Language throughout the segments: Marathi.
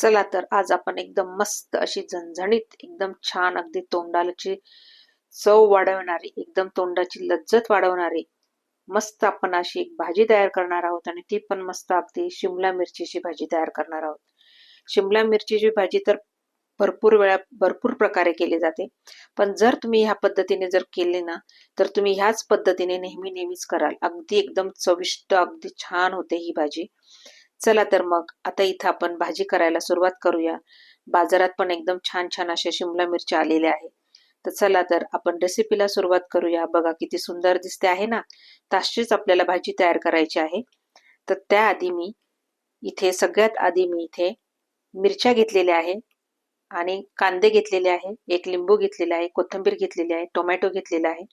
चला तर आज आपण एकदम मस्त अशी झणझणीत एकदम छान अगदी तोंडाची चव वाढवणारी एकदम तोंडाची लज्जत वाढवणारी मस्त आपण अशी एक भाजी तयार करणार आहोत आणि ती पण मस्त अगदी शिमला मिरचीची भाजी तयार करणार आहोत. शिमला मिरचीची भाजी तर भरपूर वेळा भरपूर प्रकारे केली जाते. पण जर तुम्ही ह्या पद्धतीने जर केले ना तर तुम्ही ह्याच पद्धतीने नेहमी नेहमीच कराल. अगदी एकदम चविष्ट अगदी छान होते ही भाजी. चला तर मग आता इथं आपण भाजी करायला सुरुवात करूया. बाजारात पण एकदम छान छान अशा शिमला मिरच्या आलेल्या आहेत. तर चला तर आपण रेसिपीला सुरुवात करूया. बघा किती सुंदर दिसते आहे ना? तशीच आपल्याला भाजी तयार करायची आहे. तर त्याआधी मी इथे सगळ्यात आधी मी इथे मिरच्या घेतलेल्या आहे आणि कांदे घेतलेले आहे. एक लिंबू घेतलेला आहे कोथिंबीर घेतलेली आहे टोमॅटो घेतलेला आहे.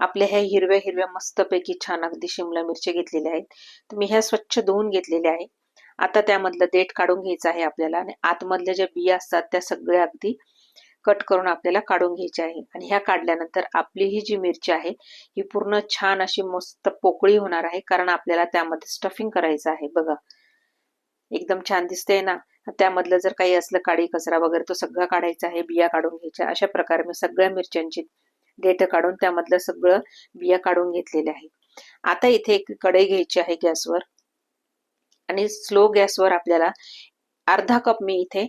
आपल्या ह्या हिरव्या हिरव्या मस्तपैकी छान अगदी शिमला मिरची घेतलेल्या आहेत. तर मी ह्या स्वच्छ धुवून घेतलेल्या आहे आता त्यामधलं देठ काढून घ्यायचं आहे आपल्याला आणि आतमधल्या ज्या बिया असतात त्या सगळ्या अगदी कट करून आपल्याला काढून घ्यायच्या आहे. आणि ह्या काढल्यानंतर आपली ही जी मिरची आहे ही पूर्ण छान अशी मस्त पोकळी होणार आहे कारण आपल्याला त्यामध्ये स्टफिंग करायचं आहे. बघा. एकदम छान दिसते ना? त्यामधलं जर काही असलं काळी कचरा वगैरे तो सगळा काढायचा आहे बिया काढून घ्यायच्या. अशा प्रकारे मी सगळ्या मिरच्यांची देठ काढून त्यामधलं सगळं बिया काढून घेतलेले आहे. आता इथे एक कढई घ्यायची आहे गॅसवर. आणि स्लो गॅसवर आपल्याला अर्धा कप मी इथे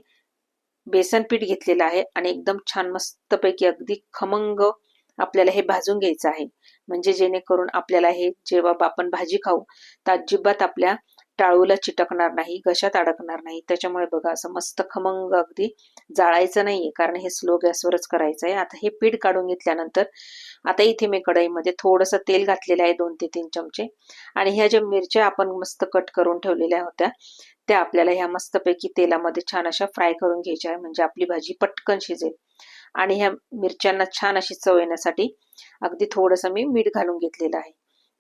बेसन पीठ घेतलेलं आहे आणि एकदम छान मस्तपैकी अगदी खमंग आपल्याला हे भाजून घ्यायचं आहे. म्हणजे जेणेकरून आपल्याला हे जेव्हा आपण भाजी खाऊ तर अजिबात आपल्या टाळूला चिटकणार नाही घशात अडकणार नाही. त्याच्यामुळे बघा असं मस्त खमंग अगदी जाळायचं नाहीये. कारण हे स्लो गॅसवरच करायचं आहे आता हे पीठ काढून घेतल्यानंतर आता इथे मी कढईमध्ये थोडंसं तेल घातलेलं आहे दोन ते तीन चमचे. आणि ह्या ज्या मिरच्या आपण मस्त कट करून ठेवलेल्या होत्या त्या आपल्याला ह्या मस्तपैकी तेलामध्ये छान अशा फ्राय करून घ्यायच्या आहे म्हणजे आपली भाजी पटकन शिजेल. आणि ह्या मिरच्यांना छान अशी चव येण्यासाठी अगदी थोडंसं मी मीठ घालून घेतलेलं आहे.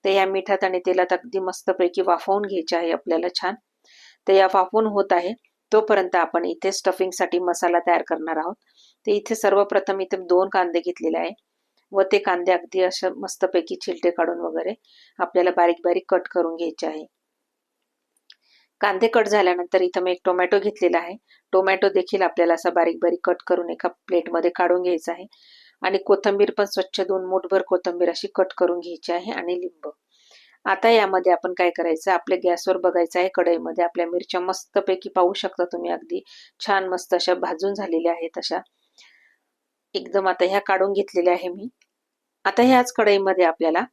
तर या मिठात आणि तेलात अगदी मस्तपैकी वाफवून घ्यायचे आहे आपल्याला छान. तर या वाफवून होत आहे. तोपर्यंत आपण इथे स्टफिंगसाठी मसाला तयार करणार आहोत. तर इथे सर्वप्रथम इथे दोन कांदे घेतलेले आहे. व ते कांदे अगदी अशा मस्तपैकी चिलटे काढून वगैरे आपल्याला बारीक बारीक कट करून घ्यायचे आहे. कांदे कट झाल्यानंतर इथं मी एक टोमॅटो घेतलेला आहे. टोमॅटो देखील आपल्याला असा बारीक बारीक कट करून एका प्लेटमध्ये काढून घ्यायचा आहे. आणि कोथंबीर पण स्वच्छ धुवून मुठभर कोथंबीर अशी कट करून घ्यायची आहे आणि लिंब. आता यामध्ये आपण काय करायचं? आपल्या गॅसवर बघायचं आहे कढईमध्ये. आपल्या मिरच्या मस्तपैकी पाहू शकता तुम्ही अगदी. छान मस्त अशा भाजून झालेल्या आहेत अशा. एकदम आता ह्या काढून घेतलेल्या आहे मी. आता ह्याच कढईमध्ये आपल्याला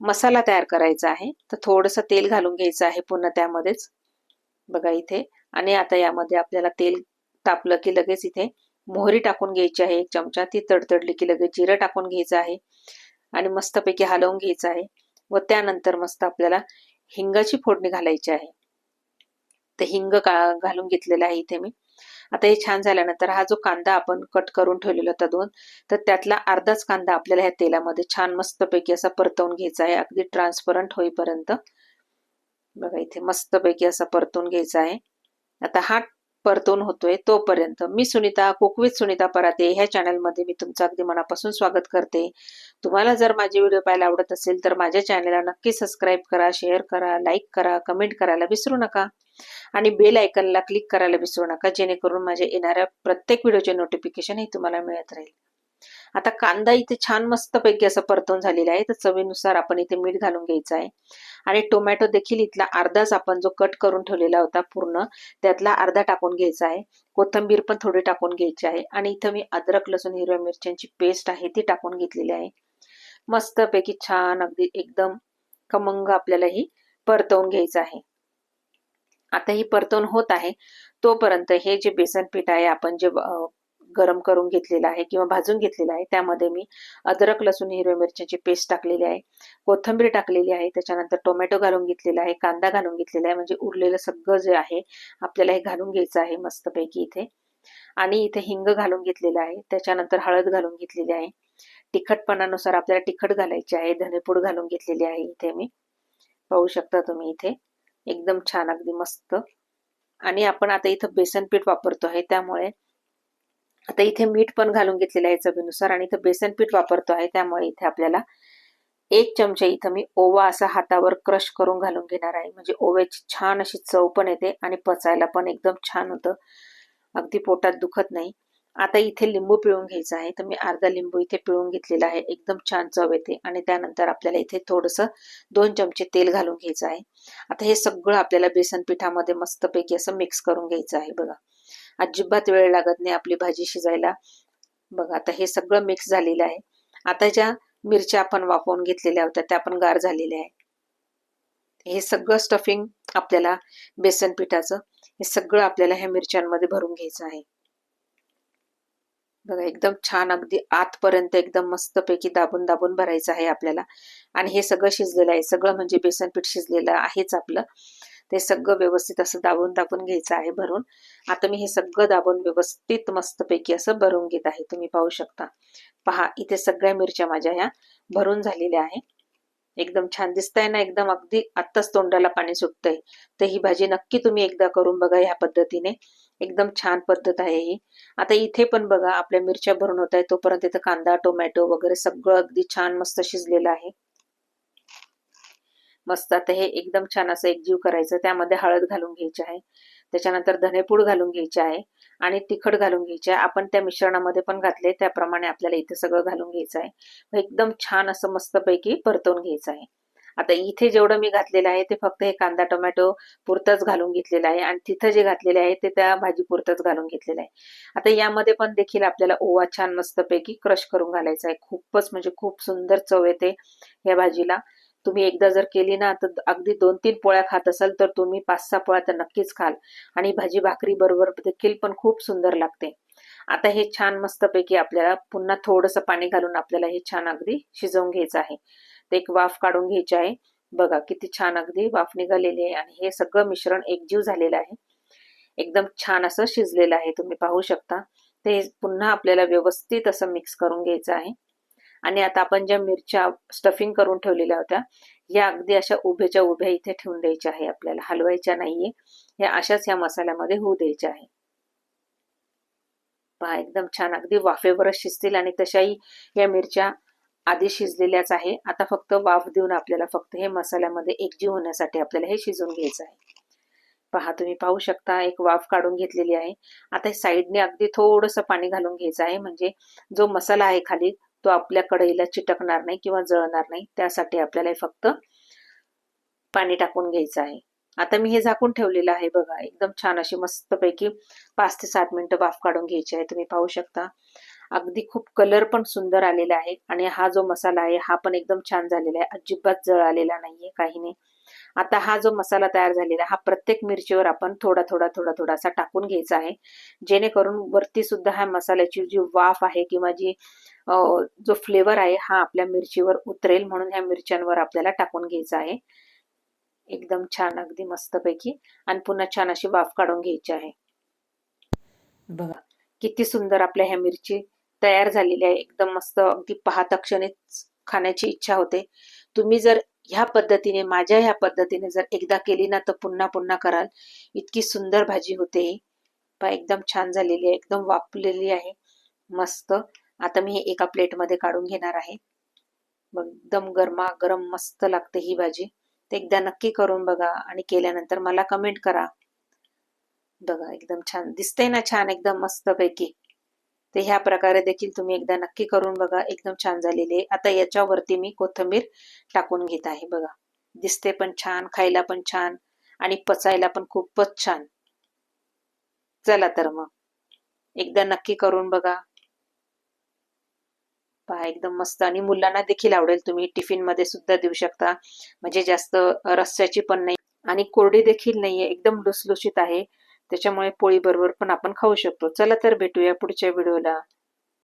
मसाला तयार करायचा आहे. तर थोडंसं तेल घालून घ्यायचं आहे पुन्हा त्यामध्येच. बघा इथे. आणि आता यामध्ये आपल्याला तेल तापलं की लगेच इथे मोहरी टाकून घ्यायची आहे एक चमचा. ती तडतडली की लगेच जिरं टाकून घ्यायचं आहे आणि मस्तपैकी हलवून घ्यायचं आहे. व त्यानंतर मस्त आपल्याला हिंगाची फोडणी घालायची आहे. तर हिंग घालून घेतलेला आहे इथे मी. आता हे छान झाल्यानंतर हा जो कांदा आपण कट करून ठेवलेला होता दोन तर त्यातला अर्धाच कांदा आपल्याला ह्या तेलामध्ये छान मस्तपैकी असा परतवून घ्यायचा आहे. अगदी ट्रान्सपरंट होईपर्यंत. बघा इथे मस्तपैकी असा परतून घ्यायचा आहे. आता हा परतून होतोय तोपर्यंत. मी सुनीता कुकवित सुनीता पराते ह्या चॅनलमध्ये मी तुमचं अगदी मनापासून स्वागत करते. तुम्हाला जर माझे व्हिडिओ पाहायला आवडत असेल तर माझ्या चॅनलला नक्की सबस्क्राईब करा शेअर करा लाईक करा कमेंट करायला विसरू नका. आणि बेल आयकनला क्लिक करायला विसरू नका जेणेकरून माझ्या येणाऱ्या प्रत्येक व्हिडिओचे नोटिफिकेशन हे तुम्हाला मिळत राहील. आता कांदा इथे छान मस्तपैकी असं परतून झालेला आहे. तर चवीनुसार आपण इथे मीठ घालून घ्यायचं आहे. आणि टोमॅटो देखील इथला अर्धाच आपण जो कट करून ठेवलेला होता पूर्ण त्यातला अर्धा टाकून घ्यायचा आहे. कोथंबीर पण थोडी टाकून घ्यायची आहे. आणि इथं मी अद्रक लसूण हिरव्या मिरच्यांची पेस्ट आहे ती टाकून घेतलेली आहे. मस्तपैकी छान अगदी एकदम खमंग आपल्याला ही परतवून घ्यायचं आहे. आता ही परतवून होत आहे. तोपर्यंत हे जे बेसन पीठ आहे आपण जे गरम करून घेतलेला आहे किंवा भाजून घेतलेला आहे. त्यामध्ये मी अद्रक लसूण हिरव्या मिरच्याची पेस्ट टाकलेली आहे. कोथंबीर टाकलेली आहे. त्याच्यानंतर टोमॅटो घालून घेतलेला आहे. कांदा घालून घेतलेला आहे. म्हणजे उरलेलं सगळं जे आहे आपल्याला हे घालून घ्यायचं आहे मस्तपैकी इथे. आणि इथे हिंग घालून घेतलेलं आहे. त्याच्यानंतर हळद घालून घेतलेली आहे. तिखटपणानुसार आपल्याला तिखट घालायची आहे. धनेपूड घालून घेतलेली आहे इथे मी. पाहू शकता तुम्ही इथे. एकदम छान अगदी मस्त. आणि आपण आता इथं बेसन पीठ वापरतो आहे. त्यामुळे आता इथे मीठ पण घालून घेतलेलं आहे चवीनुसार आणि इथं बेसन पीठ वापरतो आहे त्यामुळे इथे आपल्याला एक चमचा इथं मी ओवा असा हातावर क्रश करून घालून घेणार आहे. म्हणजे ओव्याची छान अशी चव पण येते आणि पचायला पण एकदम छान होतं. अगदी पोटात दुखत नाही. आता इथे लिंबू पिळून घ्यायचा आहे. तर मी अर्धा लिंबू इथे पिळून घेतलेला आहे. एकदम छान चव येते आणि त्यानंतर आपल्याला इथे थोडंसं दोन चमचे तेल घालून घ्यायचं आहे. आता हे सगळं आपल्याला बेसन पिठामध्ये मस्तपैकी असं मिक्स करून घ्यायचं आहे. बघा. अजिबात वेळ लागत नाही आपली भाजी शिजायला. बघा आता हे सगळं मिक्स झालेलं आहे. आता ज्या मिरच्या आपण वापरून घेतलेल्या होत्या त्या पण गार झालेल्या आहे हे सगळं स्टफिंग आपल्याला बेसन पिठाचं हे सगळं आपल्याला ह्या मिरच्यांमध्ये भरून घ्यायचं आहे. बघा एकदम छान अगदी आतपर्यंत एकदम मस्तपैकी दाबून दाबून भरायचं आहे आपल्याला. आणि हे सगळं शिजलेलं आहे. सगळं म्हणजे बेसन पीठ शिजलेलं आहेच आपलं. हे सगळं व्यवस्थित असं दाबून दाबून घ्यायचं आहे भरून. आता मी हे सगळं दाबून व्यवस्थित मस्तपैकी असं भरून घेत आहे. तुम्ही पाहू शकता. पहा इथे सगळ्या मिरच्या माझ्या ह्या भरून झालेल्या आहे. एकदम छान दिसतंय ना एकदम अगदी आत्ताच तोंडाला पाणी सुटतंय. तर ही भाजी नक्की तुम्ही एकदा करून बघा ह्या पद्धतीने. एकदम छान पद्धत आहे ही. आता इथे पण बघा आपल्या मिरच्या भरून होत आहे तोपर्यंत इथं कांदा टोमॅटो वगैरे सगळं अगदी छान मस्त शिजलेलं आहे. मस्त आता हे एकदम छान असं एकजीव करायचं. त्यामध्ये हळद घालून घ्यायची आहे. त्याच्यानंतर धनेपूड घालून घ्यायची आहे आणि तिखट घालून घ्यायचे आहे. आपण त्या मिश्रणामध्ये पण घातले त्याप्रमाणे आपल्याला इथे सगळं घालून घ्यायचं आहे. एकदम छान असं मस्तपैकी परतवून घ्यायचं आहे. आता इथे जेवढं मी घातलेलं आहे ते फक्त हे कांदा टोमॅटो पुरतंच घालून घेतलेलं आहे आणि तिथं जे घातलेले आहे ते त्या भाजी पुरतंच घालून घेतलेलं आहे. आता यामध्ये पण देखील आपल्याला ओवा छान मस्तपैकी क्रश करून घालायचा आहे. खूपच म्हणजे खूप सुंदर चव येते या भाजीला. तुम्ही एकदा जर केली ना तर अगदी दोन तीन पोळ्या खात असाल तर तुम्ही पाच सहा पोळ्या तर नक्कीच खाल. आणि भाजी भाकरी बरोबर देखील पण खूप सुंदर लागते. आता हे छान मस्तपैकी आपल्याला पुन्हा थोडंसं पाणी घालून आपल्याला हे छान अगदी शिजवून घ्यायचं आहे. ते एक वाफ काढून घ्यायची आहे. बघा किती छान अगदी वाफ निघालेली आहे आणि हे सगळं मिश्रण एकजीव झालेलं आहे. एकदम छान असं शिजलेलं आहे तुम्ही पाहू शकता. ते पुन्हा आपल्याला व्यवस्थित असं मिक्स करून घ्यायचं आहे. आणि आता आपण ज्या मिरच्या स्टफिंग करून ठेवलेल्या होत्या या अगदी अशा उभ्याच्या उभ्या इथे ठेवून द्यायच्या आहे आपल्याला. हलवायच्या नाहीये. या अशाच या मसाल्यामध्ये होऊ द्यायच्या आहे. पहा एकदम छान अगदी वाफेवरच शिजतील आणि तशाही या मिरच्या आधी शिजलेल्याच आहे. आता फक्त वाफ देऊन आपल्याला फक्त हे मसाल्यामध्ये एकजीव होण्यासाठी आपल्याला हे शिजवून घ्यायचं आहे. पहा तुम्ही पाहू शकता एक वाफ काढून घेतलेली आहे. आता साईडने अगदी थोडंसं पाणी घालून घ्यायचं आहे. म्हणजे जो मसाला आहे खाली तो आपल्या कढईला चिटकणार नाही किंवा जळणार नाही त्यासाठी आपल्याला फक्त पाणी टाकून घ्यायचं आहे. आता मी हे झाकून ठेवलेलं आहे बघा एकदम छान अशी मस्तपैकी पाच ते सात मिनिटं वाफ काढून घ्यायची आहे तुम्ही पाहू शकता. अगदी खूप कलर पण सुंदर आलेला आहे आणि हा जो मसाला आहे हा पण एकदम छान झालेला आहे. अजिबात जळ आलेला नाहीये काही नाही आता हा जो मसाला तयार झालेला हा प्रत्येक मिरचीवर आपण थोडा थोडा थोडा थोडासा टाकून घ्यायचा आहे. जेणेकरून वरती सुद्धा ह्या मसाल्याची जी वाफ आहे किंवा जी जो फ्लेवर आहे हा आपल्या मिरचीवर उतरेल म्हणून ह्या मिरच्यांवर आपल्याला टाकून घ्यायचा आहे. एकदम छान अगदी मस्तपैकी. आणि पुन्हा छान अशी वाफ काढून घ्यायची आहे. बघा किती सुंदर आपल्या ह्या मिरची तयार झालेली आहे. एकदम मस्त अगदी पाहता क्षणीच खाण्याची इच्छा होते. तुम्ही जर ह्या पद्धतीने माझ्या ह्या पद्धतीने जर एकदा केली ना तर पुन्हा पुन्हा कराल. इतकी सुंदर भाजी होते पा एकदम छान झालेली आहे. एकदम वापलेली आहे. मस्त. आता मी हे एका प्लेटमध्ये काढून घेणार आहे. एकदम गरमा गरम मस्त लागते ही भाजी. ते एकदा नक्की करून बघा आणि केल्यानंतर मला कमेंट करा. बघा एकदम छान दिसतंय ना छान एकदम मस्तपैकी. ते ह्या प्रकारे देखील तुम्ही एकदा नक्की करून बघा एकदम छान झालेली आहे. आता याच्यावरती मी कोथंबीर टाकून घेत आहे बघा. दिसते पण छान खायला पण छान आणि पचायला पण खूपच छान. चला तर मग. एकदा नक्की करून बघा. पहा एकदम मस्त. आणि मुलांना देखील आवडेल तुम्ही टिफिनमध्ये सुद्धा देऊ शकता. म्हणजे जास्त रस्स्याची पण नाही. आणि कोरडी देखील नाहीये एकदम लुसलुशीत आहे. त्याच्यामुळे पोळी बरोबर पण आपण खाऊ शकतो. चला तर भेटूया पुढच्या व्हिडिओला.